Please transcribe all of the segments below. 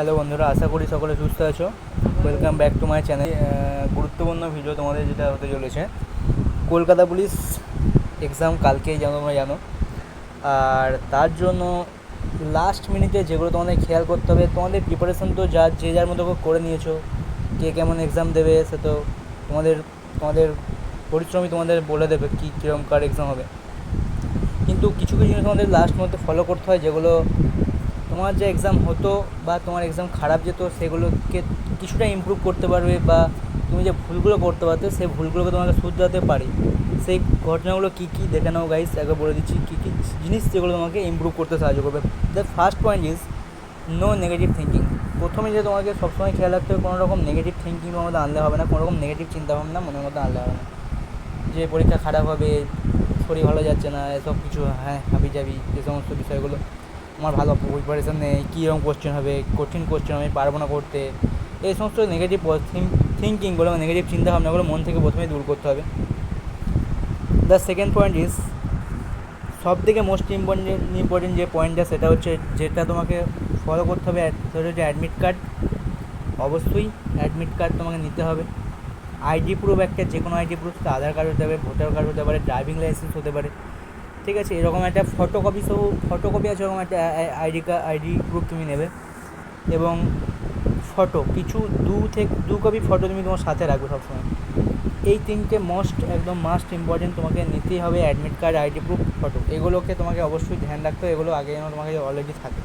Hello বন্ধুরা, আশা করি সকলে সুস্থ আছো। Welcome back to my channel গুরুত্বপূর্ণ ভিডিও তোমাদের যেটা হতে চলেছে। কলকাতা পুলিশ এক্সাম কালকেই যেন তোমরা জানো। আর তার জন্য লাস্ট মিনিটে যেগুলো তোমাদের খেয়াল করতে হবে, তোমাদের প্রিপারেশন তো যা, যে যার মতো করে করে নিয়েছো, কে কেমন এক্সাম দেবে সে তো তোমাদের তোমাদের পরিশ্রমী তোমাদের বলে দেবে কী কীরকম কার এক্সাম হবে। কিন্তু কিছু কিছু জিনিস তোমাদের লাস্ট মধ্যে ফলো করতে হয়, যেগুলো তোমার যে এক্সাম হতো বা তোমার এক্সাম খারাপ যেত, সেগুলোকে কিছুটা ইমপ্রুভ করতে পারবে বা তুমি যে ভুলগুলো করতে পারতে, সেই ভুলগুলোকে তোমাকে শুধরাতে পারে। সেই ঘটনাগুলো কী কী দেখে নাও গাইস একবার বলে দিচ্ছি কী কী জিনিস যেগুলো তোমাকে ইমপ্রুভ করতে সাহায্য করবে। The first point is no negative thinking প্রথমে যে তোমাকে সবসময় খেয়াল রাখতে হবে, কোনো রকম নেগেটিভ থিঙ্কিং তোমার মধ্যে আনলে হবে না, কোনো রকম নেগেটিভ চিন্তাভাবনা মনের মধ্যে আনলে হবে না। যে পরীক্ষা খারাপ হবে, শরীর ভালো যাচ্ছে না, এসব কিছু হ্যাঁ হাবি যাবি এই সমস্ত বিষয়গুলো। আমার ভালো প্রিপারেশান নেই কীরকম কোশ্চেন হবে, কঠিন কোশ্চেন আমি পারব না করতে। এই সমস্ত নেগেটিভ থিঙ্কিংগুলো নেগেটিভ চিন্তাভাবনাগুলো মন থেকে প্রথমেই দূর করতে হবে। দ্য সেকেন্ড পয়েন্ট ইজ সব থেকে মোস্ট ইম্পর্টেন্ট ইম্পর্টেন্ট যে পয়েন্টটা সেটা হচ্ছে যেটা তোমাকে ফলো করতে হবে সেটা হচ্ছে অ্যাডমিট কার্ড অবশ্যই অ্যাডমিট কার্ড তোমাকে নিতে হবে। আইডি প্রুফ একটা যে কোনো আইডি প্রুফ আধার কার্ড হতে পারে ভোটার কার্ড হতে পারে ড্রাইভিং লাইসেন্স হতে পারে। ঠিক আছে, এরকম একটা ফটোকপি সহ ফটোকপি আছে এরকম একটা আইডি আইডি প্রুফ তুমি নেবে। এবং ফটো কিছু দু থেকে, দু কপি ফটো তুমি তোমার সাথে রাখবে সবসময়। এই তিনটে মোস্ট একদম মাস্ট ইম্পর্টেন্ট তোমাকে নিতেই হবে admit card ID proof photo এগুলোকে তোমাকে অবশ্যই ধ্যান রাখতে হবে, এগুলো আগে যেন তোমাকে অলরেডি থাকে।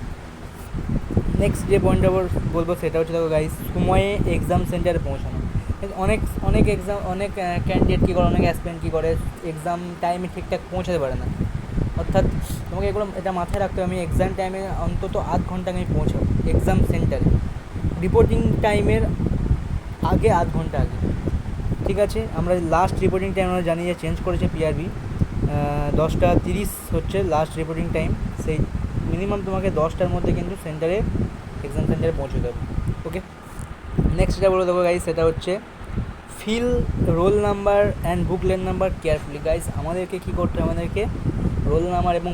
নেক্সট যে পয়েন্টটা বলব সেটা হচ্ছে দেখো গাইস সময়ে এক্সাম সেন্টারে পৌঁছানো। অনেক অনেক এক্সাম অনেক ক্যান্ডিডেট কী করে, অনেক অ্যাসপিরেন্ট কী করে এক্সাম টাইমে ঠিকঠাক পৌঁছাতে পারে না। অর্থাৎ তোমাকে এগুলো এটা মাথায় রাখতে হবে, আমি এক্সাম টাইমে অন্তত আধ ঘণ্টা আমি পৌঁছাবো এক্সাম সেন্টারে রিপোর্টিং টাইমের আগে আধ ঘণ্টা আগে। ঠিক আছে? আমরা লাস্ট রিপোর্টিং টাইম আমরা জানি যে চেঞ্জ করেছে পিআরবি দশটা তিরিশ হচ্ছে লাস্ট রিপোর্টিং টাইম সেই মিনিমাম তোমাকে দশটার মধ্যে কিন্তু সেন্টারে এক্সাম সেন্টারে পৌঁছতে হবে। ওকে নেক্সট যেটা বলে দেবো গাইজ সেটা হচ্ছে fill roll number and booklet number carefully guys আমাদেরকে কী করতে হবে? আমাদেরকে রোল নাম্বার এবং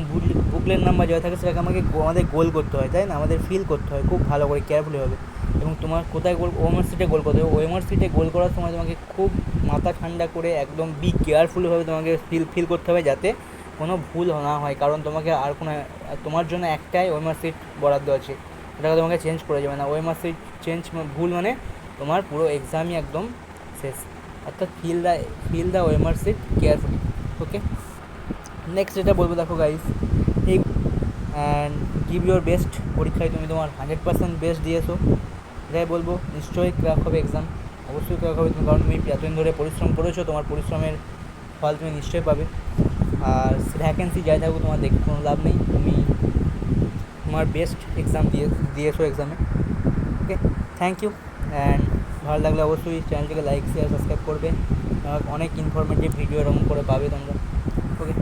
বুকলেট নাম্বার যেটা থাকে সেটাকে আমাকে আমাদের গোল করতে হয়, তাই না? আমাদের ফিল করতে হয়, খুব ভালো করে কেয়ারফুলি হবে এবং তোমার কোথায় গোল ওএমআর সিটে গোল করতে হবে। ওএমআর সিটে গোল করার সময় তোমাকে খুব মাথা ঠান্ডা করে একদম বি কেয়ারফুলভাবে তোমাকে ফিল ফিল করতে হবে যাতে কোনো ভুল না হয়। কারণ তোমাকে আর কোনো তোমার জন্য একটাই ওএমআর সিট বরাদ্দ আছে। এটাকে তোমাকে চেঞ্জ করে যাবে না। ওএমআর সিট চেঞ্জ ভুল মানে তোমার পুরো এক্সামই একদম শেষ। অর্থাৎ fill the fill the OMR sheet carefully okay next যেটা বলব দেখো গাইস এই অ্যান্ড গিভ ইউর বেস্ট পরীক্ষায় তুমি তোমার হান্ড্রেড পার্সেন্ট বেস্ট দিয়েছ। এটাই বলব, নিশ্চয়ই ক্র্যাক হবে এক্সাম অবশ্যই ক্র্যাক হবে। তুমি কারণ তুমি এতদিন ধরে পরিশ্রম করেছ, তোমার পরিশ্রমের ফল তুমি নিশ্চয়ই পাবে। আর ভ্যাকেন্সি যাই থাকুক, তোমার দেখে কোনো লাভ নেই। তুমি তোমার বেস্ট এক্সাম দিয়ে, দিয়েছ এক্সামে ওকে থ্যাংক ইউ অ্যান্ড ভালো লাগলে অবশ্যই চ্যানেলটিকে লাইক শেয়ার সাবস্ক্রাইব করবে। অনেক ইনফরমেটিভ ভিডিও এরকম করে পাবে তোমরা। ওকে